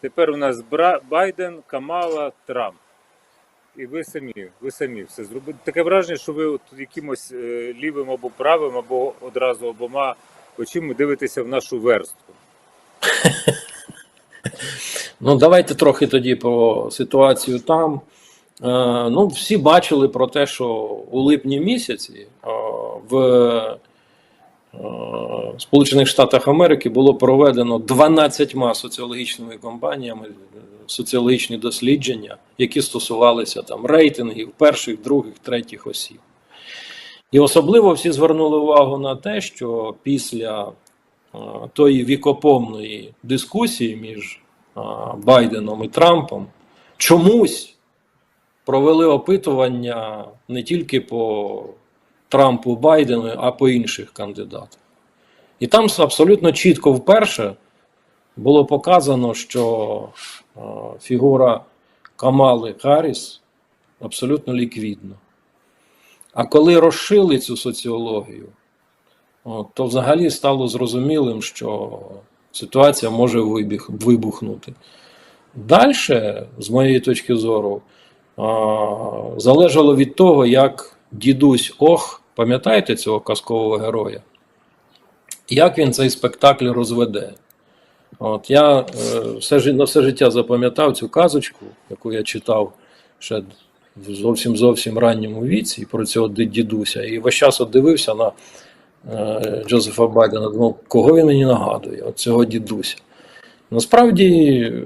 Тепер у нас Байден, Камала, Трамп. І ви самі, ви самі все зробили. Таке враження, що ви от якимось е, лівим або правим, або одразу обома очима дивитеся в нашу верстку. Ну, давайте трохи тоді про ситуацію там. Е, ну, всі бачили про те, що у липні місяці е, в е, Сполучених Штатах Америки було проведено 12 соціологічними компаніями е, соціологічні дослідження, які стосувалися там рейтингів перших, других, третіх осіб. І особливо всі звернули увагу на те, що після е, тої вікопомної дискусії між а, Байденом і Трампом чомусь провели опитування не тільки по Трампу Байдену, а по інших кандидатах. І там абсолютно чітко вперше було показано, що фігура Камали Харріс абсолютно ліквідна. А коли розшили цю соціологію, то взагалі стало зрозумілим, що ситуація може вибухнути. Далі, з моєї точки зору, залежало від того, як дідусь Ох, пам'ятаєте цього казкового героя? Як він цей спектакль розведе? От я е, все, на все життя запам'ятав цю казочку, яку я читав ще в зовсім зовсім ранньому віці про цього дідуся. І весь час от дивився на е, Джозефа Байдена, думав, кого він мені нагадує, от цього дідуся. Насправді, е,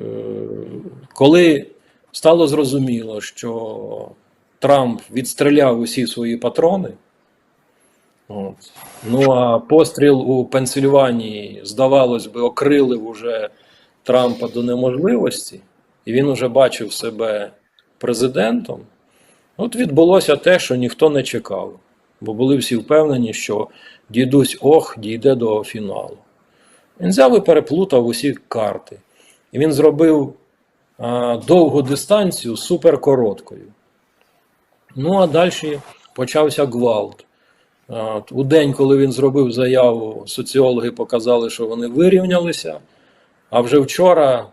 коли стало зрозуміло, що Трамп відстріляв усі свої патрони, от, ну а постріл у Пенсильванії, здавалось би, окрилив уже Трампа до неможливості, і він уже бачив себе президентом. От відбулося те, що ніхто не чекав, бо були всі впевнені, що дідусь Ох дійде до фіналу. Він взяв і переплутав усі карти. І він зробив а, довгу дистанцію суперкороткою. Ну, а далі почався гвалт. У день, коли він зробив заяву, соціологи показали, що вони вирівнялися. А вже вчора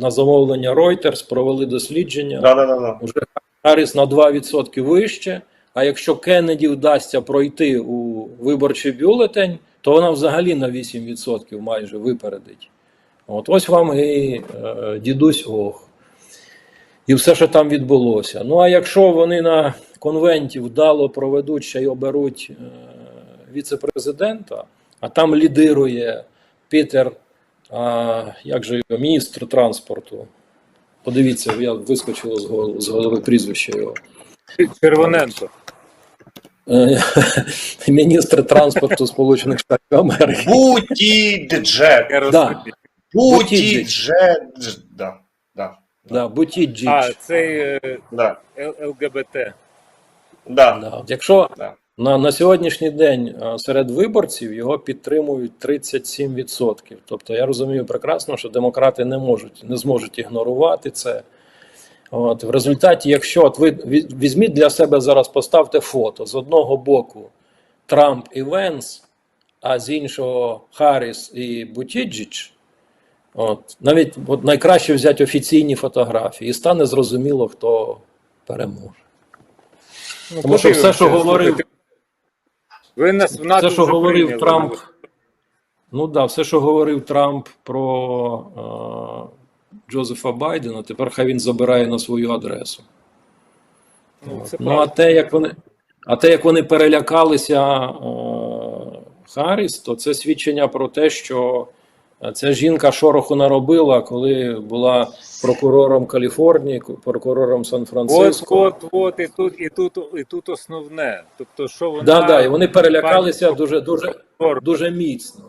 на замовлення Reuters провели дослідження. Да, да. Уже Харріс на 2% вище. А якщо Кеннеді вдасться пройти у виборчий бюлетень, то вона взагалі на 8% майже випередить. От ось вам і е, дідусь Ох. І все, що там відбулося. Ну а якщо вони на конвенті вдало проведуть ще й оберуть е, віце-президента, а там лідирує Пітер, а, як же його, міністр транспорту. Подивіться, я вискочило з голови, з голови прізвище його. Червоненко. Е, Міністр транспорту Сполучених Штатів Америки. Бутіджет. Розумію. Бутіджет. Да, да, Бутіджіч. А, цей е, да, ЛГБТ. да, Да. Якщо да. на, на сьогоднішній день серед виборців його підтримують 37%. Тобто я розумію прекрасно, що демократи не можуть, не зможуть ігнорувати це. От, в результаті, якщо от ви візьміть для себе зараз, поставте фото з одного боку Трамп і Венс, а з іншого Харріс і Бутіджіч. От, навіть от найкраще взяти офіційні фотографії, і стане зрозуміло, хто переможе. Ну, Тому що все, що говорив. Ви нас в НАТО все, що говорив прийняли. Трамп, ну да, все, що говорив Трамп про е, Джозефа Байдена, тепер хай він забирає на свою адресу. Ну, це Ну, а те, як вони, а те, як вони перелякалися е, Харріс, то це свідчення про те, що ця жінка шороху наробила, коли була прокурором Каліфорнії, прокурором Сан-Франциско. от, от, і тут, і тут, і тут основне. Тобто, що вона... Да, да, і вони перелякалися дуже, дуже, дуже міцно.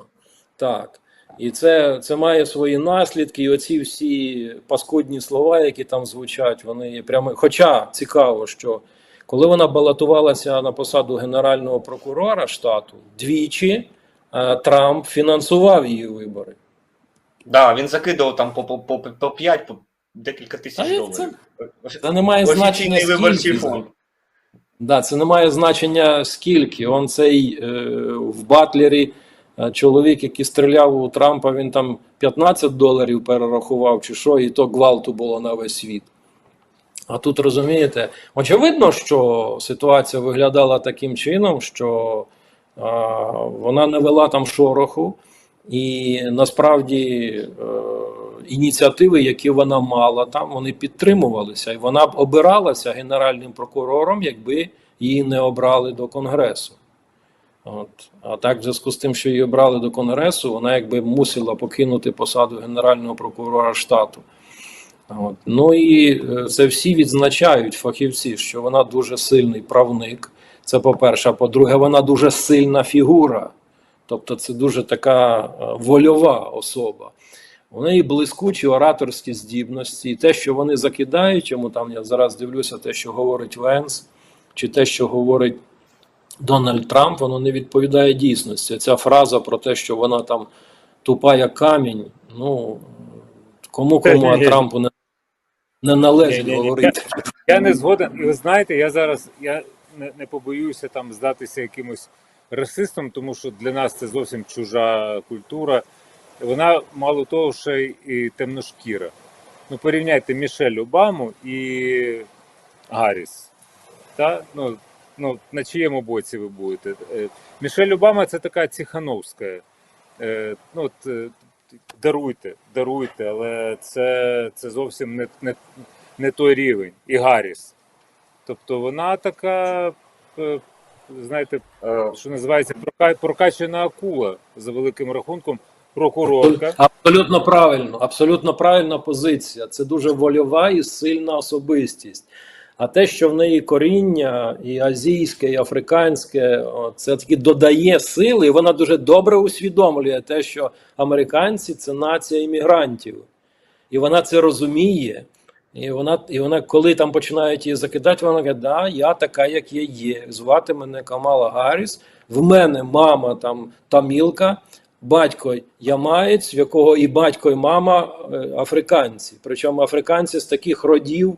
Так. І це, це має свої наслідки, і оці всі паскудні слова, які там звучать, вони є прямо. Хоча цікаво, що коли вона балотувалася на посаду генерального прокурора штату, двічі е, Трамп фінансував її вибори. Да, він закидав там по, по, по, по 5, по декілька тисяч доларів. Це не має значення скільки. фонд. Да, це не має значення скільки. Он цей е, в Батлері е, чоловік, який стріляв у Трампа, він там 15 доларів перерахував, чи що, і то гвалту було на весь світ. А тут розумієте, очевидно, що ситуація виглядала таким чином, що а, вона не вела там шороху, і насправді е, ініціативи, які вона мала там, вони підтримувалися, і вона б обиралася генеральним прокурором, якби її не обрали до Конгресу. От. А так, в зв'язку з тим, що її обрали до Конгресу, вона якби мусила покинути посаду генерального прокурора штату. От. Ну і е, це всі відзначають фахівці, що вона дуже сильний правник. Це по-перше. А по-друге, вона дуже сильна фігура. Тобто це дуже така е, вольова особа. У неї блискучі ораторські здібності, і те, що вони закидають йому, там я зараз дивлюся, те, що говорить Венс, чи те, що говорить Дональд Трамп, воно не відповідає дійсності. Ця фраза про те, що вона там тупа як камінь, ну кому кому, а Трампу не, не належить Ні-ні-ні. говорити. Я не згоден. І ви знаєте, я зараз я не, не побоююся там здатися якимось расистом, тому що для нас це зовсім чужа культура. Вона мало того, й і темношкіра. Ну, порівняйте Мішель Обаму і Гарріс. Та? Ну, ну, на чиєму боці ви будете? Е, Мішель Обама це така ціхановська. Е, Ну, от, е, даруйте, даруйте, але це, це зовсім не, не, не той рівень. І Гарріс. Тобто вона така, знаєте, що називається прока- прокачана акула за великим рахунком, прокурорка. Абсолютно правильно, абсолютно правильна позиція. Це дуже вольова і сильна особистість. А те, що в неї коріння і азійське, і африканське, це таки додає сили, і вона дуже добре усвідомлює те, що американці це нація іммігрантів. І вона це розуміє. І вона, і вона, коли там починають її закидати, вона каже, да, я така, як я є. Звати мене Камала Гарріс, в мене мама там тамілка, батько ямаєць, в якого і батько, і мама е, африканці. Причому африканці з таких родів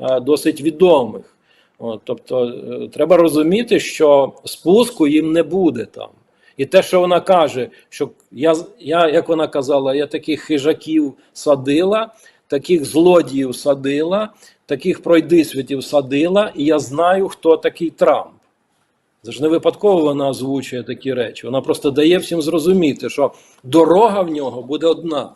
е, досить відомих. От, тобто е, треба розуміти, що спуску їм не буде там. І те, що вона каже, що я, я як вона казала, я таких хижаків садила, таких злодіїв садила, таких пройдисвітів садила, і я знаю, хто такий Трамп. Це ж не випадково вона озвучує такі речі. Вона просто дає всім зрозуміти, що дорога в нього буде одна.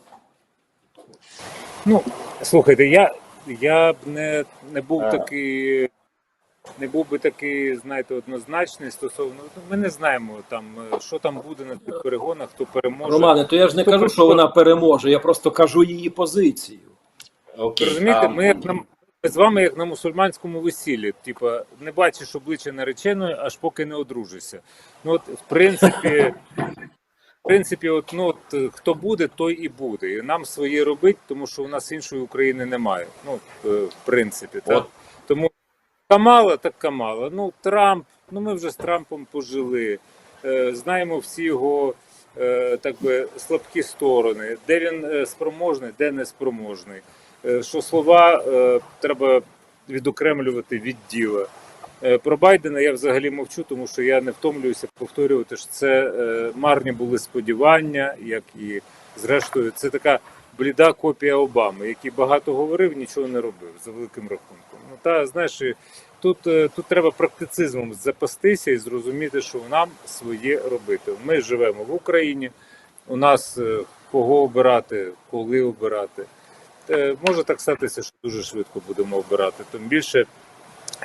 Ну, слухайте, я, я б не, не був Ага. такий. Не був би такий, знаєте, однозначний стосовно. ну, Ми не знаємо там, е, що там буде на цих перегонах, хто переможе. Романе, то я ж не Хто кажу, що вона переможе, я просто кажу її позицію. Окей. Розумієте, ми як на ми з вами як на мусульманському весіллі. Типа, не бачиш обличчя нареченої, аж поки не одружишся. Ну от, в принципі, в принципі, от, ну, от, хто буде, той і буде. І нам своє робить, тому що у нас іншої України немає. Ну, е, в принципі, так. От. Тому Камала, так Камала. Ну, Трамп, ну ми вже з Трампом пожили. Е, знаємо всі його е, так би слабкі сторони, де він спроможний, де не спроможний. Е, що слова е, треба відокремлювати від діла. Е, Про Байдена я взагалі мовчу, тому що я не втомлююся повторювати, що це марні були сподівання, як і зрештою, це така бліда копія Обами, який багато говорив, нічого не робив за великим рахунком. Ну та знаєш, тут, тут треба практицизмом запастися і зрозуміти, що нам своє робити. Ми живемо в Україні. У нас кого обирати, коли обирати. Е, Може так статися, що дуже швидко будемо обирати. Тим більше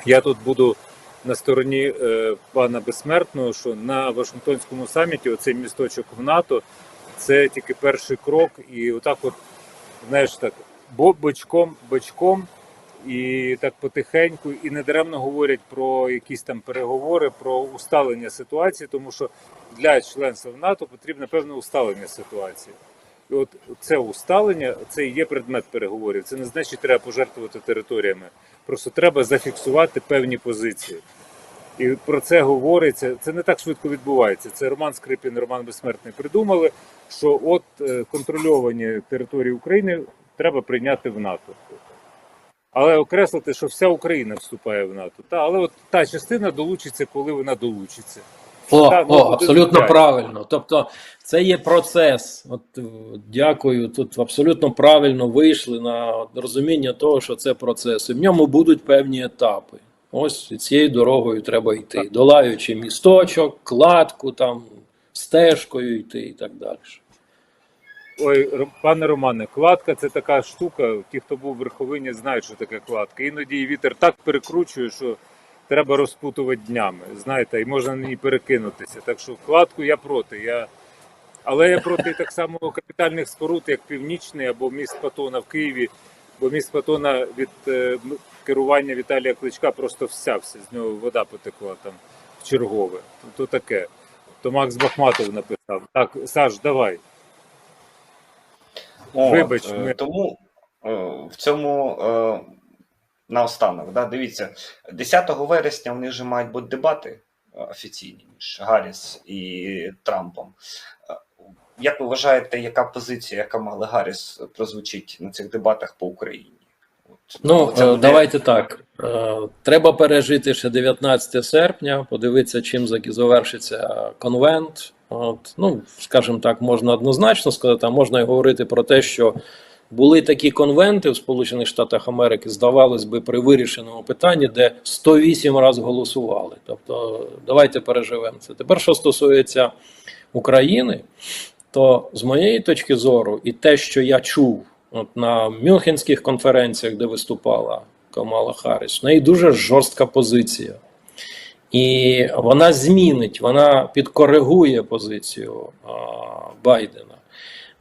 я тут буду на стороні е, пана Безсмертного, що на Вашингтонському саміті оцей місточок в НАТО це тільки перший крок, і отак, от, знаєш, так, бочком, бочком, і так потихеньку, і недаремно говорять про якісь там переговори, про усталення ситуації, тому що для членства в НАТО потрібне певне усталення ситуації. От це усталення, це і є предмет переговорів. Це не значить, що треба пожертвувати територіями. Просто треба зафіксувати певні позиції. І про це говориться. Це не так швидко відбувається. Це Роман Скрипін, Роман Безсмертний придумали, що от е, контрольовані території України треба прийняти в НАТО. Але окреслити, що вся Україна вступає в НАТО. Та, але от та частина долучиться, коли вона долучиться. О, ну, о, абсолютно п'ять. правильно. Тобто, це є процес. От е, дякую. Тут абсолютно правильно вийшли на розуміння того, що це процес. І в ньому будуть певні етапи. Ось цією дорогою треба йти, долаючи місточок, кладку, там, стежкою йти і так далі. Ой, пане Романе, кладка це така штука. Ті, хто був в верховині, знають, що таке кладка. Іноді вітер так перекручує, що треба розпутувати днями. Знаєте, і можна на ній перекинутися. Так що кладку я проти. Я... Але я проти так само капітальних споруд, як Північний або міст Патона в Києві. Бо міст Патона від е, керування Віталія Кличка просто всявся. З нього вода потекла там в чергове. То таке. То Макс Бахматов написав. Так, Саш, давай. От, Вибач, е, ми- Тому е, в цьому е, наостанок, да, дивіться, 10 вересня у них же мають бути дебати е, офіційні між Гарріс і Трампом. Е, Як ви вважаєте, яка позиція, яка мала Гарріс, прозвучить на цих дебатах по Україні? От, Ну, це е, буде- давайте так. Треба пережити ще 19 серпня, подивитися, чим завершиться конвент. От, ну, скажімо так, можна однозначно сказати, а можна і говорити про те, що були такі конвенти в Сполучених Штатах Америки, здавалось би, при вирішеному питанні, де 108 разів голосували. Тобто, давайте переживемо це. Тепер, що стосується України, то з моєї точки зору, і те, що я чув от на Мюнхенських конференціях, де виступала Камала Харріс, в неї дуже жорстка позиція. І вона змінить, вона підкоригує позицію а, Байдена.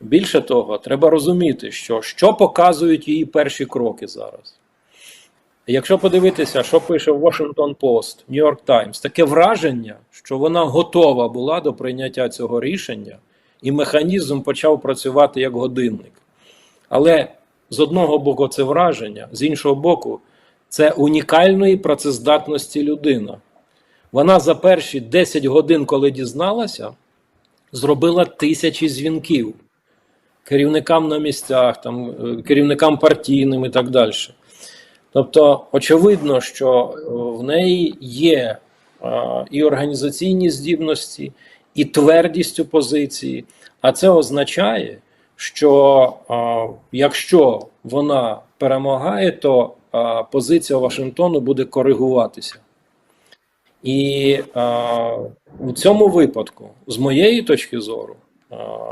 Більше того, треба розуміти, що, що показують її перші кроки зараз. Якщо подивитися, що пише Washington Post, New York Times, таке враження, що вона готова була до прийняття цього рішення, і механізм почав працювати як годинник. Але з одного боку, це враження, з іншого боку, це унікальної працездатності людина. Вона за перші 10 годин, коли дізналася, зробила тисячі дзвінків керівникам на місцях, там, е, керівникам партійним і так далі. Тобто, очевидно, що е, в неї є е, і організаційні здібності, і твердість у позиції. А це означає, що якщо вона перемагає, то позиція Вашингтону буде коригуватися. І е, у цьому випадку, з моєї точки зору,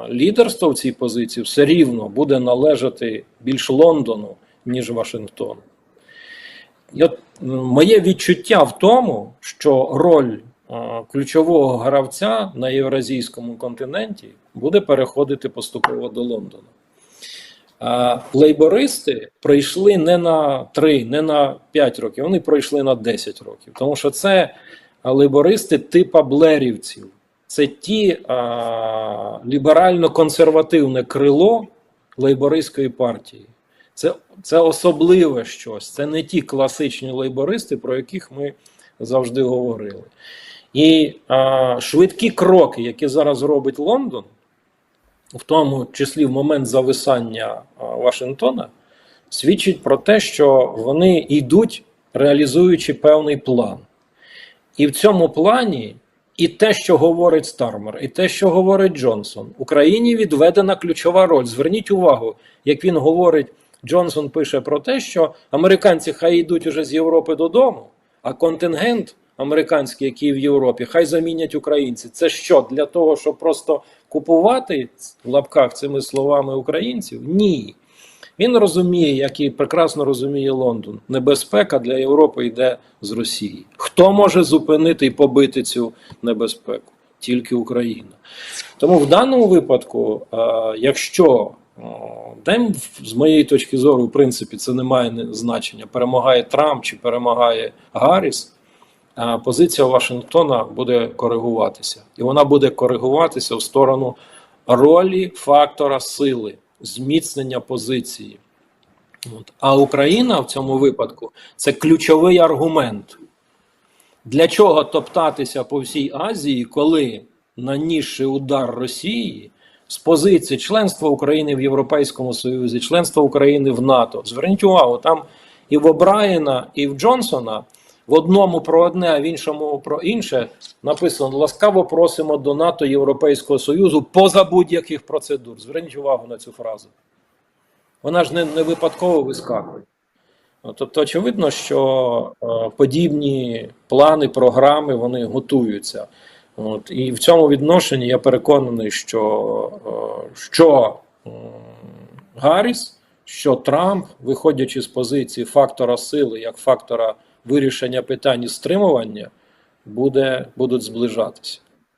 лідерство в цій позиції все рівно буде належати більш Лондону, ніж Вашингтону. І от моє відчуття в тому, що роль ключового гравця на євразійському континенті буде переходити поступово до Лондона. Лейбористи прийшли не на 3, не на 5 років, вони пройшли на 10 років. Тому що це лейбористи типа блерівців. Це ті ліберально-консервативне крило лейбористської партії. Це, це особливе щось. Це не ті класичні лейбористи, про яких ми завжди говорили. І а, швидкі кроки, які зараз робить Лондон, в тому числі в момент зависання а, Вашингтона, свідчить про те, що вони йдуть, реалізуючи певний план. І в цьому плані і те, що говорить Стармер, і те, що говорить Джонсон, Україні відведена ключова роль. Зверніть увагу, як він говорить, Джонсон пише про те, що американці хай йдуть уже з Європи додому, а контингент американський, який в Європі, хай замінять українці. Це що для того, щоб просто купувати в лапках цими словами українців? Ні. Він розуміє, як і прекрасно розуміє Лондон. Небезпека для Європи йде з Росії. Хто може зупинити і побити цю небезпеку? Тільки Україна. Тому в даному випадку, е, якщо е, де, з моєї точки зору, в принципі, це не має значення, перемагає Трамп чи перемагає Гарріс, позиція Вашингтона буде коригуватися. І вона буде коригуватися в сторону ролі фактора сили, зміцнення позиції. От. А Україна в цьому випадку це ключовий аргумент. Для чого топтатися по всій Азії, коли нанісши удар Росії з позиції членства України в Європейському Союзі, членства України в НАТО? Зверніть увагу, там і в О'Брайена, і в Джонсона в одному про одне, а в іншому про інше, написано: ласкаво просимо до НАТО Європейського Союзу поза будь-яких процедур. Зверніть увагу на цю фразу. Вона ж не, не випадково вискакує. Ну, Тобто, очевидно, що е, подібні плани, програми вони готуються. От, і в цьому відношенні я переконаний, що, е, що Гарріс, що Трамп, виходячи з позиції фактора сили як фактора вирішення питань стримування, буде, будуть зближатися.